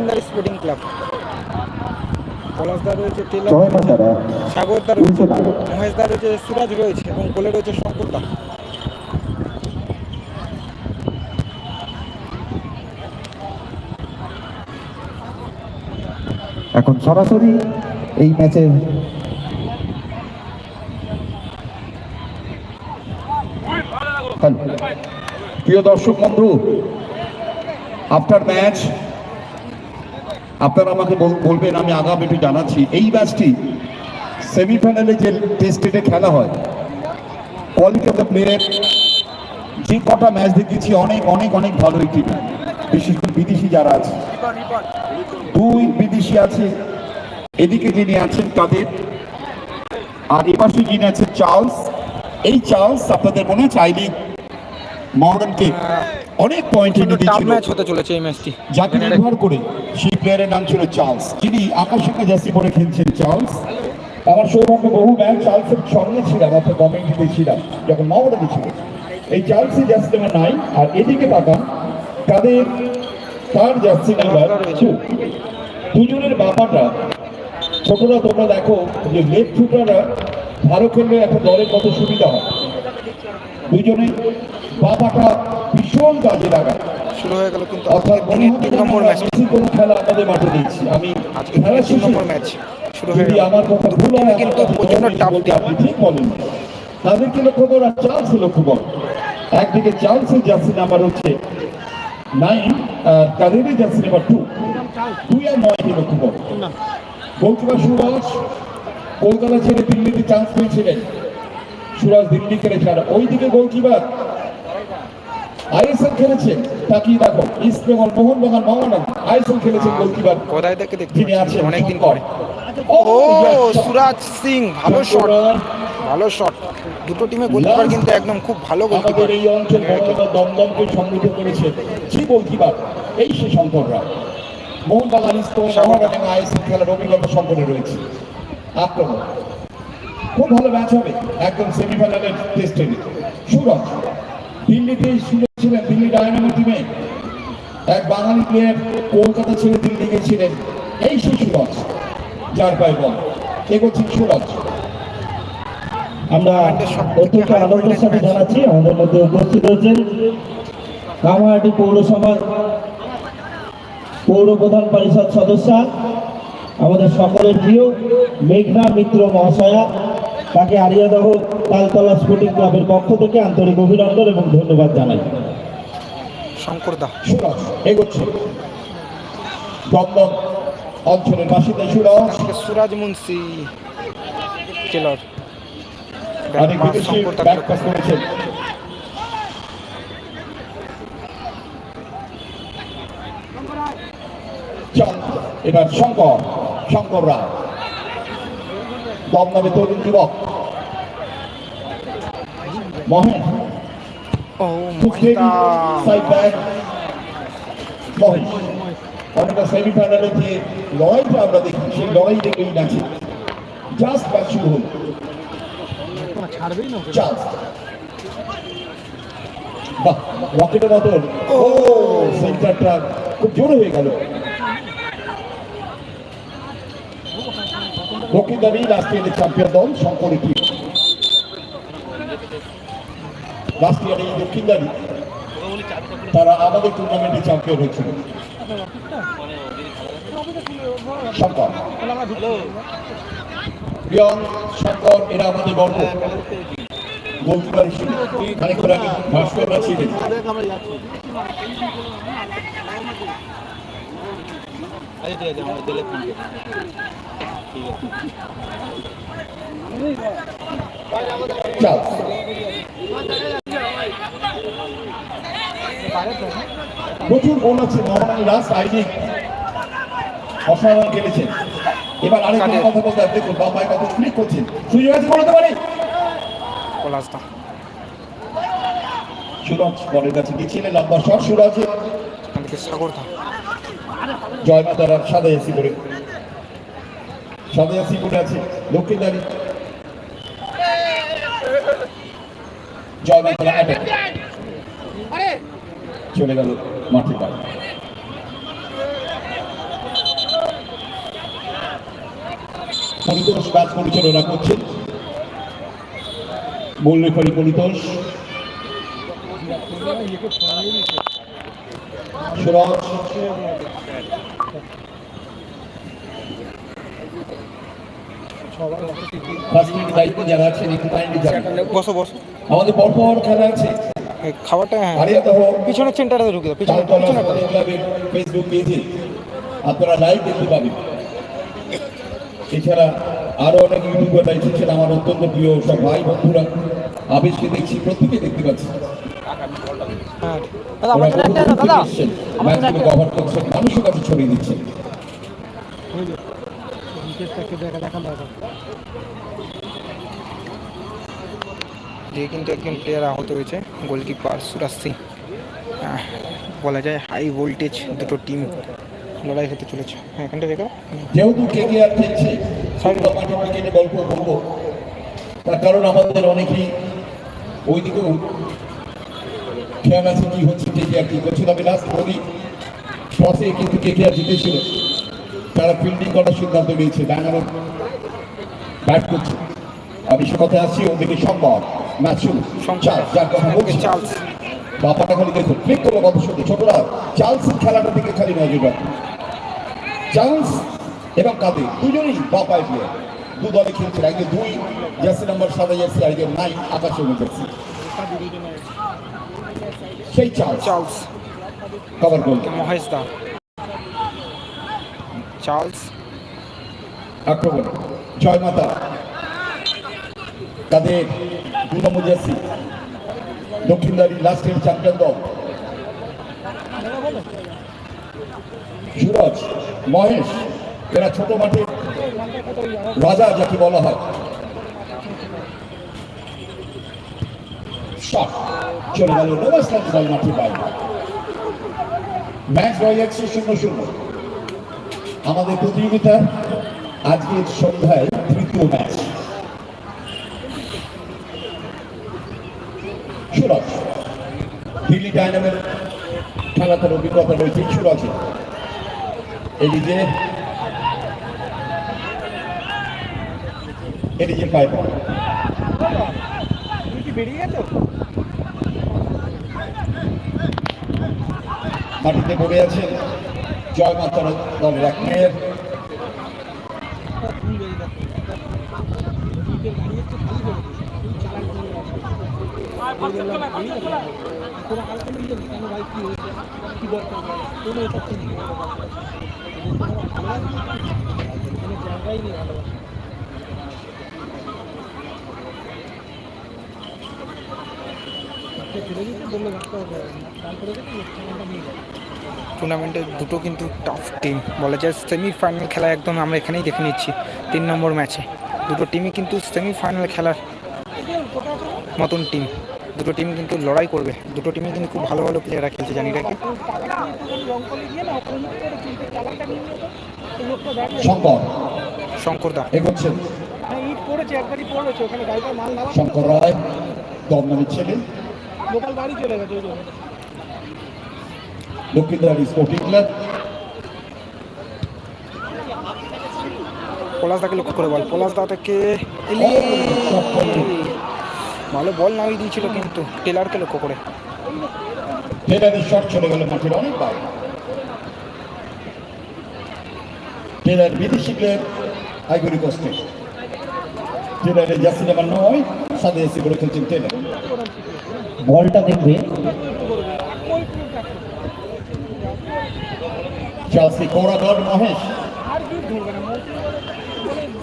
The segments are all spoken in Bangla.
দক্ষিণদার স্পোর্টিং ক্লাব। পলাশদা রয়েছে টেলর সাগরদা রয়েছে মহেশদা রয়েছে সুরাজ রয়েছে এবং গোলে রয়েছে শঙ্করদা। এখন সরাসরি এই ম্যাচের প্রিয় দর্শক বন্ধু আফটার ম্যাচ আপনারা আমাকে বলবেন, আমি আগাম একটু জানাচ্ছি। এই ম্যাচটি সেমিফাইনালে যে টেস্টে খেলা হয়, কোয়ালিটি অফ দ্য যে কটা ম্যাচ দেখেছি, অনেক অনেক অনেক ভালো একটি বিশেষ করে বিদেশি যারা আছে। দুই বিদেশি আছে, এদিকে যিনি আছেন তাদের। আর এপাশে যিনি আছেন চার্লস, এই চার্লস আপনাদের মনে আছে আই লিগ মর্ডানকে অনেক পয়েন্ট এনে দিয়েছিল ম্যাচ হতে চলেছে এই ম্যাচটি যাকে নির্ভর করে সেই প্লেয়ারের নাম ছিল চার্লস। যিনি আকর্ষণীয় জার্সি পরে খেলছেন চার্লস। আমার সৌভাগ্য বহু ম্যাচ চার্লসের সঙ্গে ছিলাম অর্থাৎ কমেন্টিতে ছিলাম যখন মাওয়াটা ছিল। এই চার্লসের জার্সি নাম্বার নাই আর এদিকে তাকান তাদের তার জার্সি নাম্বার দুজনের বাবাটা ছোটরা তোমরা দেখো যে লেফট ফুটাররা ভালো খেললে একটা দলের কত সুবিধা হয়। দুজনে বাবাটা ভীষণ কাজে লাগায়। শুরু হয়ে গেল কিন্তু অর্থাৎ মনে হবে নম্বর ম্যাচ। কোনো খেলা আমাদের মাঠে দেখছি আমি আজকে খেলা তিন নম্বর ম্যাচ শুরু হয়ে আমার কথা ভুল হয় কিন্তু tough বলতে team। আপনি ঠিক বলেন। তাদেরকে লক্ষ্য করো আর চার্লস লক্ষ্য করো একদিকে চার্লসের জার্সি নাম্বার হচ্ছে নাইন আর কাদেরের জার্সি নাম্বার টু। দুই আর নয়কে লক্ষ্য করো গোলকিপার সুরাজ কলকাতা ছেড়ে দিল্লিতে চান্স পেয়েছিলেন। সুরাজ দিল্লি খেলেছে। আর ওইদিকে গোলকিপার আইএসএল খেলেছে। তাকিয়ে দেখো? ইস্ট বেঙ্গল মোহনবাগান মোহামেডান আইএসএল খেলেছেন গোলকিপার। কোথায় থেকে দেখতে আছেন। অনেকদিন পরে। ও সুরাজ। সিং ভালো শট ভালো শট দুটো টিমে গোলকিপার কিন্তু একদম খুব ভালো গোলকিপার এই অঞ্চল দমদমকে সমৃদ্ধ করেছে। গোলকিপার এই সে শঙ্কররা। মোহনবাগান ইস্ট বেঙ্গল এবং আইএসএল খেলার অভিজ্ঞতা সম্পন্ন রয়েছে। আক্রমণ। খুব ভালো ম্যাচ হবে একদম সেমিফাইনালের টেস্টে সুরজ। দিল্লিতে শুনেছিলেন দিল্লি ডায়নামো টিমে। এক বাঙালি প্লেয়ার কলকাতা ছেড়ে দিল্লি গেছিলেন। এই সেই সুরজ যার পায়ে বল এগোচ্ছেন সুরজ আমরা অত্যন্ত আনন্দের সাথে জানাচ্ছি, আমাদের মধ্যে উপস্থিত হয়েছেন কামাহাটি পৌরসভার পৌর প্রধান পরিষদ সদস্যা, আমাদের সকলের প্রিয় মেঘনা মিত্র মহাশয়া। তাকে আরিয়াদহ তালতলা স্পোর্টিং ক্লাবের পক্ষ থেকে আন্তরিক অভিনন্দন এবং ধন্যবাদ জানাই। শঙ্করদা সুরজ এগোচ্ছে। দমদম অঞ্চলের বাসিন্দা সুরজ। সুরাজ মুন্সি টেলর অনেক বিদেশি করেছেন এবার শঙ্কর শঙ্কর রায়। দমদমে তরুণ যুবক। মহেশ ও খুব মহিতা সাইড ব্যাক মহেশ অনেকটা সেমিফাইনালে যে লড়াইটা আমরা দেখি সেই লড়াই দেখেই নাচি জাস্ট ম্যাচ শুরু হল চান্স বাহ রকেটের মতন ও সেন্টারটা খুব জোরে হয়ে গেল। দক্ষিণদারি লাস্ট ইয়ারের চ্যাম্পিয়ন দল শঙ্কর টিম লাস্ট ইয়ারে এই দক্ষিণদারি তারা আমাদের টুর্নামেন্টে চ্যাম্পিয়ন হয়েছিল। শঙ্কর। প্রিয়ং, শঙ্কর, এরা আমাদের গর্ব গোলকিপার হিসেবে আগে ছিলেন। প্রচুর গোল আছে মোহামেডান লাস্ট আইডিক অসাধারণ খেলেছেন এবার আরেকটা কথা বলতে দেখুন বাবাই কত ক্লিক করছেন সুযোগ আছে বলতে পারি? সুরজ বলের কাছে দিচ্ছিলেন লম্বা শট সুরজ। জয় মাতারা সাদা এসি করে সাদা এসি করে আছে লক্ষ্মীদারি। চলে গেল মাঠে বাইরে পরিতোষ কাজ পরিচালনা করছে। মূল রেফারি পরিতোষ সুরজ। যারা একটু বসো বসো। আমাদের পরপর খেলা আছে। হারিয়াতে পিছনের চেনটাতে ঢুকে দাও পিছনে পিছনে ফেসবুক পেজে আপনারা লাইভ দেখতে পাবেন। এছাড়া আরও অনেক ইউটিউবার এসেছেন আমার অত্যন্ত প্রিয় সব ভাই বন্ধুরা। আবেশকে দেখছি প্রত্যেকে দেখতে পাচ্ছি। হ্যাঁ দাদা ওরা আমার জন্য বহু একটা দূর দাদা থেকে এসেছেন, ম্যাচগুলো কভার করছেন মানুষের কাছে ছড়িয়ে দিচ্ছেন দিয়ে কিন্তু একজন প্লেয়ার আহত হয়েছে গোলকিপার সুরাজ সিং। বলা যায় হাই ভোল্টেজ দুটো টিম লড়াই হতে চলেছে। হ্যাঁ এখানটা রেখো যেহেতু কে কে আর খেলছে ফুটবল মাঠে ক্রিকেটে গল্প বলব। তার কারণ আমাদের অনেকেই ওইদিকেও খেয়াল আছে কি হচ্ছে কে কে আর কি করছিল আমি লাস্ট বলি টসে কিন্তু কে কে আর জিতেছিল। তারা ফিল্ডিং করার সিদ্ধান্ত নিয়েছে ব্যাঙ্গালোর ব্যাট করছে। আমি সে কথায় আসছি ওদিকে সম্ভব ম্যাচ শুরু যার কথা বলছি। চার্লস। বাপাটা খালি দেখুন ক্লিক করল কথা শুনতে ছোটরা চার্লসের খেলাটার দিকে খালি নজর রাখুন। চার্লস এবং কাদের দুজনেই বাপায় প্লেয়ার দু দলে খেলছে একজন দুই জার্সি নাম্বার সাদা জার্সি একজন নাইন আকাশে জার্সি সেই চার্লস। কভার করল মহেশ দা। চার্লস। আক্রমণ জয় মাতা তাদের নম্বর জার্সি। দক্ষিণদারি লাস্টের চ্যাম্পিয়ন দল। সুরজ, মহেশ, এরা ছোট মাঠে রাজা যাকে বলা হয়। শট, চলে গেল বল মাঠে বাইরে ম্যাচ হয়ে যাচ্ছে শূন্য শূন্য। আমাদের প্রতিযোগিতা আজকের সন্ধ্যায় তৃতীয় ম্যাচ সুরজ, দিল্লি ডায়নামের খেলা তার অভিজ্ঞতা রয়েছে। সুরজে, এদিকে এদিকে বল। মাটিতে পড়ে আছেন জয় মাতার দলের এক মেয়ের টুর্নামেন্টের দুটো কিন্তু টফ টিম বলা যায় সেমিফাইনাল খেলা একদম আমরা এখানেই দেখে নিচ্ছি তিন নম্বর ম্যাচে দুটো টিমই কিন্তু সেমিফাইনাল খেলার মতন টিম দুটো টিম কিন্তু লড়াই করবে। দুটো টিমে কিন্তু খুব ভালো ভালো প্লেয়াররা খেলছে জানি রাখি শঙ্কর। শঙ্কর দা। এগোচ্ছেন ইট পড়েছে একবারই পড়েছে ওখানে গাড়িটা মাল নামা শঙ্কর রায় দমদমের ছেলে। লোকাল বাড়ি চলে গেছে দক্ষিণদারি স্পোর্টিং ক্লাব পলাশ দাকে লক্ষ্য করে বল। পলাশ দা থেকে ভালো বল নামিয়ে দিয়েছিল কিন্তু টেলারকে লক্ষ্য করে। টেলারের শট চলে গেল মাঠের অনেক বাইরে। টেলার বিদেশি প্লেয়ার আইগুরি কোস্টে টেলারের জার্সি নাম্বার নয় সাদে এসে করে খেলছেন টেলার বলটা দেখবে। চার্লসি কোরাগড় মহেশ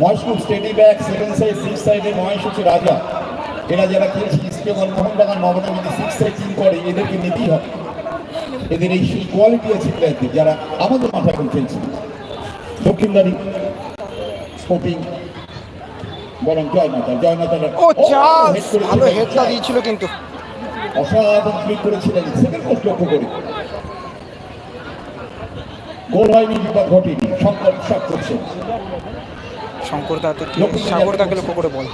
মহেশ খুব steady back seven side six সাইডে মহেশ হচ্ছে রাজা। এরা যারা খেলছে ইস্টেবল মোহনবাগান নবনা যদি সিক্স সাইড টিম করে এদেরকে নিতেই হবে। এদের এই সেই কোয়ালিটি আছে প্লেয়ারদের যারা আমাদের মাঠে এখন খেলছে। দক্ষিণদারি স্পোর্টিং বরং জয়মাতা জয়মাতা ও চার্লস ভালো হেডটা দিয়েছিল কিন্তু। অসাধারণ ক্লিক করেছিলেন সেকেন্ড পোস্ট লক্ষ্য করে। গোল হয়নি বিপদ ঘটেনি সংকট শট করছে শঙ্কর দা থেকে সাগর দাকে লক্ষ্য করে বল।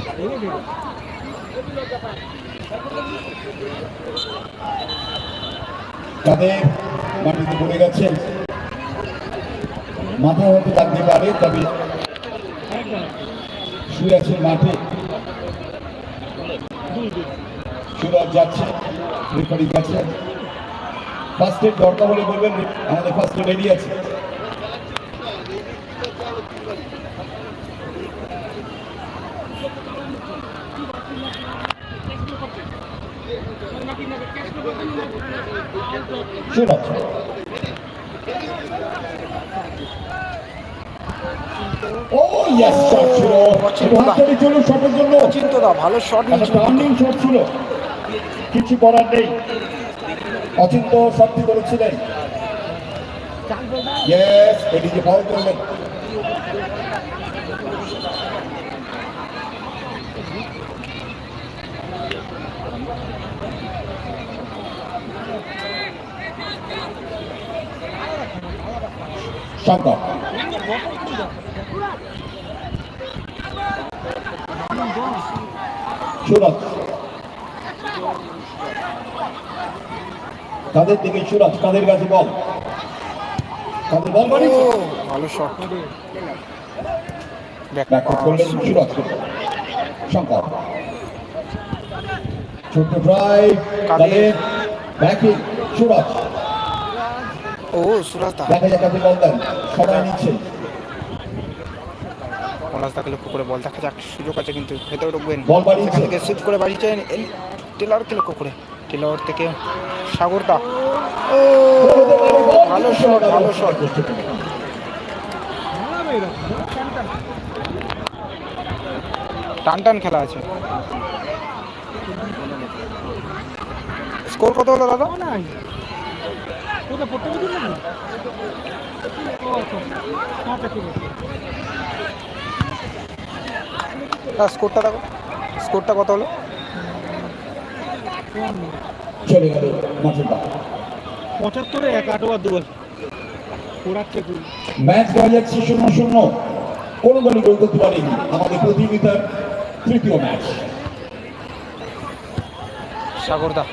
তাদের মাটিতে পড়ে গেছেন মাথা হয়তো লাগতে পারে তবে শুয়ে আছে মাঠে। সুরজ যাচ্ছে রেফারি গেছে ফার্স্ট এড দরকার হলে বলবেন আমাদের ফার্স্ট এড রেডি আছে। ভালো শট ছিল। কিছু করার নেই। অচিন্ত শটটি করেছিলেন এটিকে ফাউল করলেন। শঙ্কর তাদের দিকে সুরজ কাদের কাছে বল? কাদের বল বাড়িয়েছে ভালো শট ব্যাকআপ করলেন সুরজ। শঙ্কর। ছোট্ট ড্রাইভ কাদের? ব্যাকিং সুরজ। ও সুরাজ দেখা যাক কাদের বল দেন। সবাই নিচ্ছে। পলাশ দাকে লক্ষ্য করে বল দেখা যাক সুযোগ আছে কিন্তু ভেতরে ঢুকবেন। বল বাড়িয়েছে। সুইচ করে বাড়িয়েছেন টেলারকে লক্ষ্য করে। টেলার থেকে সাগর দা ও ভালো শট ভালো শট টান টান খেলা আছে। স্কোর কত হলো দাদা, স্কোরটা দেখো। স্কোরটা কত হলো? চলে গেল মাঠের বাইরে। পঁচাত্তরে এক আট ওভার দু বল পোড়াচ্ছে ম্যাচ যাচ্ছে শূন্য শূন্য। কোনো দলই গোল করতে পারেনি আমাদের প্রতিযোগিতার তৃতীয় ম্যাচ। সাগর দা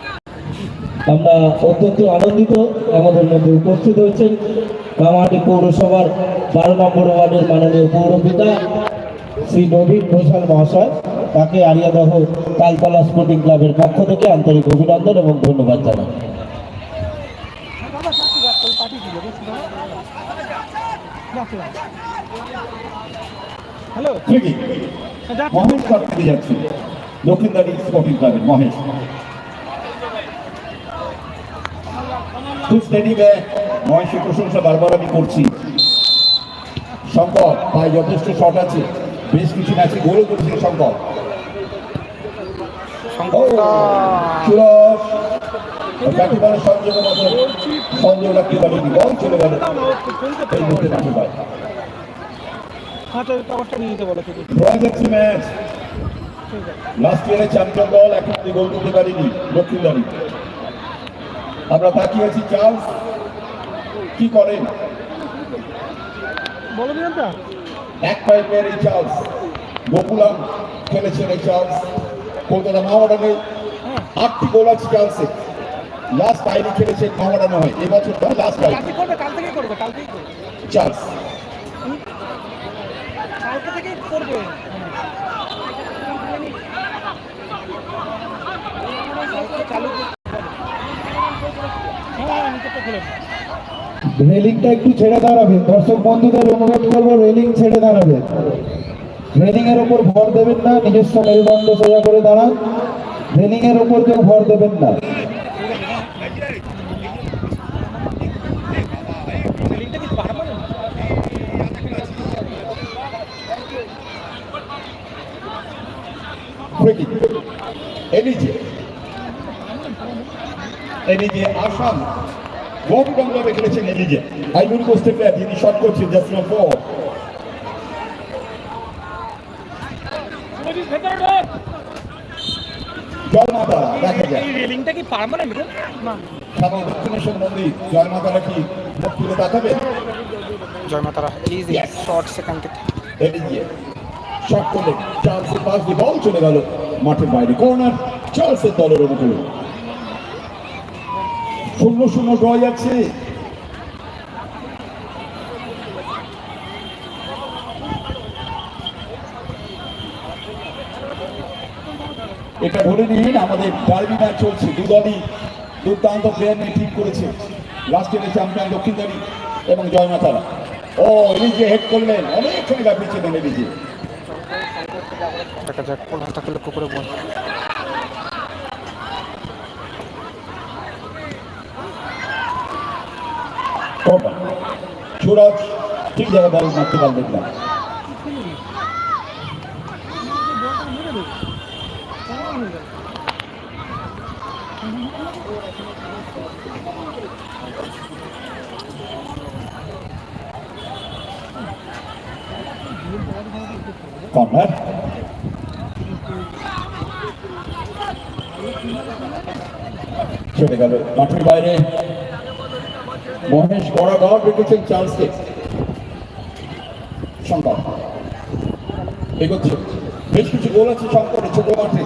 আমরা অত্যন্ত আনন্দিত আমাদের মধ্যে উপস্থিত হয়েছেন কামাহাটি পৌরসভার বারো নম্বর ওয়ার্ডের মাননীয় পৌরপিতা শ্রী নবীন ঘোষাল মহাশয়। তাকে আরিয়াদহ তালতলা স্পোর্টিং ক্লাবের পক্ষ থেকে আন্তরিক অভিনন্দন এবং ধন্যবাদ জানাই। হ্যালো মহেশ দক্ষিণদারি ক্লাবের মহেশ। মহেশের প্রশংসা বারবার আমি করছি। শঙ্কর তাই যথেষ্ট শট আছে। বেশ কিছু ম্যাচে গোলও করেছিল শঙ্কর সংযোগ রাখতে পারেনি বল চলে গেল এই মুহূর্তে মাঠে পায় নিয়ে নিতে বলো যাচ্ছে ম্যাচ ঠিক আছে লাস্ট ইয়ারে চ্যাম্পিয়ন দল এখন গোল করতে পারিনি আমরা তাকিয়ে আছি চার্লস কি করেন? এক পাইপের এই চার্লস। গোকুলাম খেলেছেন এই চার্লস। কলকাতা মহামেডানে আটটি গোল আছে চার্লসে লাস্ট টাইমে খেলেছেন মহামেডানে হয় এবছর লাস্ট। হ্যাঁ হ্যাঁ খুলে নাও। রেলিংটা একটু ছেড়ে দাঁড়াবেন দর্শক বন্ধুদের অনুরোধ করব রেলিং ছেড়ে দাঁড়াবেন রেলিং এর উপর ভর দেবেন না, নিজস্ব মেরুদণ্ড সোজা করে দাঁড়ান। রেলিং এর উপর কেউ ভর দেবেন না। আসাম। গোপগঙ্গাবে খেলেছেন এনিজে আইভরি কোস্টের প্লেয়ার যিনি শট করছেন জাস্ট দেখা যায়। রেলিংটা কি পার্মানেন্ট না। সামনে দক্ষিণেশ্বর মন্দির জয়মাতারা কি মুখ তুলে তাকাবে জয় মাতারা ইজি Yes. শর্ট সেকেন্ড থেকে এনিজে শট করলেন চার্লসের পাশ দিয়ে বল চলে গেল মাঠের বাইরে। কর্নার চার্লসের দলের অনুকূলে। শূন্য শূন্য ড্র যাচ্ছে। এটা ধরে নিন আমাদের ডার্বি ম্যাচ চলছে। দু দলই দুর্দান্ত প্লেয়ার নিয়ে টিম করেছে। লাস্টের চ্যাম্পিয়ন দক্ষিণদারি এবং জয়মাতারা ও এলিজে হেড করলেন। দেখা যাক কলকাতাকে লক্ষ্য করে বল। কটা সুরজ ঠিক জায়গায় বল মারতে পারলেন না। কর্নার চলে গেল মাঠের বাইরে। মহেশ বরাবর রেখেছেন চার্লসকে শঙ্কর। এগোচ্ছে। বেশ কিছু গোল আছে শঙ্করের ছোট মাঠে।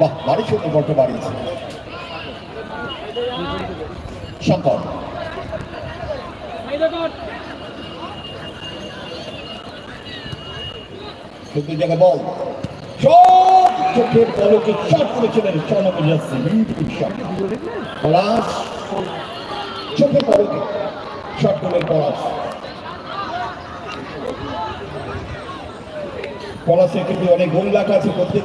বাহ বাড়ি ছোট বলটা বাড়িয়েছে। শঙ্কর। সুন্দর জায়গা বল। শট! চোখের পলকে শট করেছিলেন পলাশ। চোখের পলকে শট করলেন পলাশ। পলাশের কিন্তু অনেক গোল রাখা আছে প্রত্যেক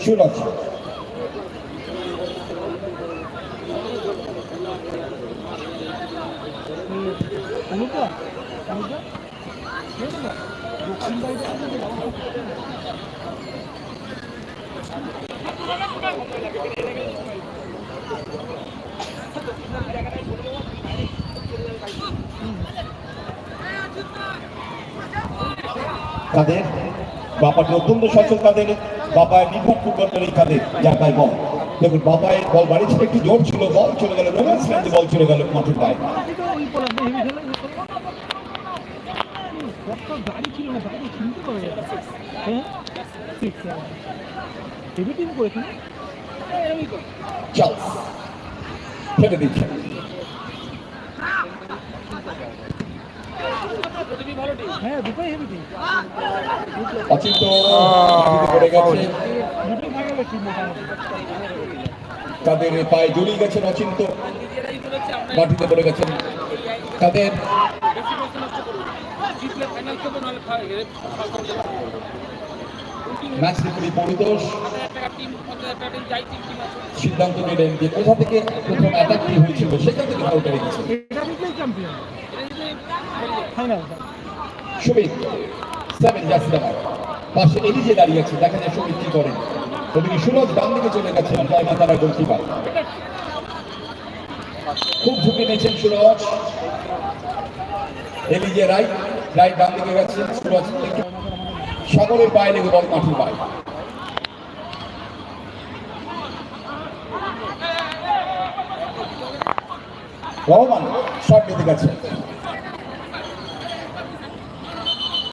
সুরজ অনুপা কাদের বাপাটি অত্যন্ত সচল কাদের বাপায় নিখুঁত ফুটবল করে কাদের জায়গায় বল। দেখুন বাপায় বল বাড়ি ছিল একটু জোর ছিল বল চলে গেল ল্যান্ডে বল চলে গেল মাঠের হেভি গাড়ি ছিল না গাড়ি চিনতে পারা হ্যাঁ? হেভি টিম করেছে না এরকমই তো চার্লস ফেলে দিচ্ছে হ্যাঁ দুটোই হেভি টিম অচিন্ত ভালো মোটামুটি। তাদের পায়ে জড়িয়ে গেছেন অচিন্ত। মাটিতে পড়ে গেছেন। তাদের ম্যাচ রেফারি পরিতোষ। সিদ্ধান্ত নিলেন যে কোথা থেকে প্রথম অ্যাটাকটি হয়েছিল সেখান থেকে জিতলেই চ্যাম্পিয়ন ফাইনাল সুমিত সেভেন জাসিদাবাদ পাশে এলিজে দাঁড়িয়ে আছে, দেখা যায় সুমিত কি করেন ওদিকে সুরজ ডান দিকে চলে গেছেন জয় মাতারা গোলকিপার। খুব ঝুঁকে নিয়েছেন সুরজ। এলিজে রাইট রাইট ডান দিকে গেছেন সুরজ সাগরের লেগে বল মাঠের বাইরে রহমান শট দিতে গেছে।